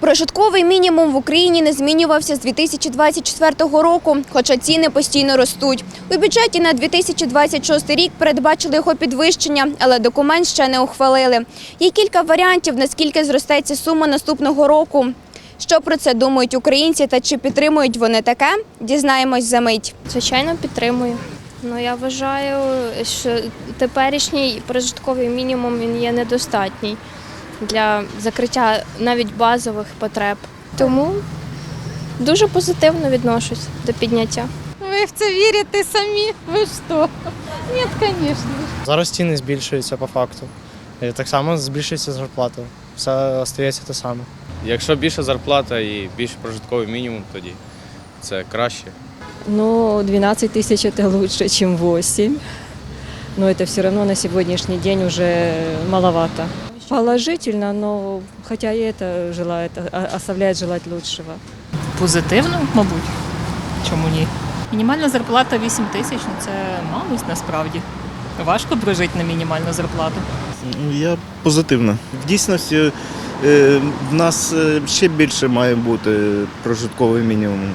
Прожитковий мінімум в Україні не змінювався з 2024 року, хоча ціни постійно ростуть. У бюджеті на 2026 рік передбачили його підвищення, але документ ще не ухвалили. Є кілька варіантів, наскільки зросте ця сума наступного року. Що про це думають українці та чи підтримують вони таке, дізнаємось за мить. Звичайно, підтримую. Ну я вважаю, що теперішній прожитковий мінімум він є недостатній для закриття навіть базових потреб. Тому дуже позитивно відношусь до підняття. Ви в це вірите самі? Ви що? Ні, звісно. Зараз ціни збільшуються по факту. І так само збільшується зарплата. Все остається те саме. Якщо більша зарплата і більш прожитковий мінімум, тоді це краще. Ну, 12 тысяч это лучше, чем 8. Но это все равно на сегодняшний день уже маловато. Положительно, но хотя и это желает, оставляет желать лучшего. Позитивно, мабуть. Чому ні? Мінімальна зарплата 8 тисяч, ну це мало насправді. Важко прожити на мінімальну зарплату. Я позитивно. В дійсності е, в нас е, ще більше має бути прожитковий мінімум.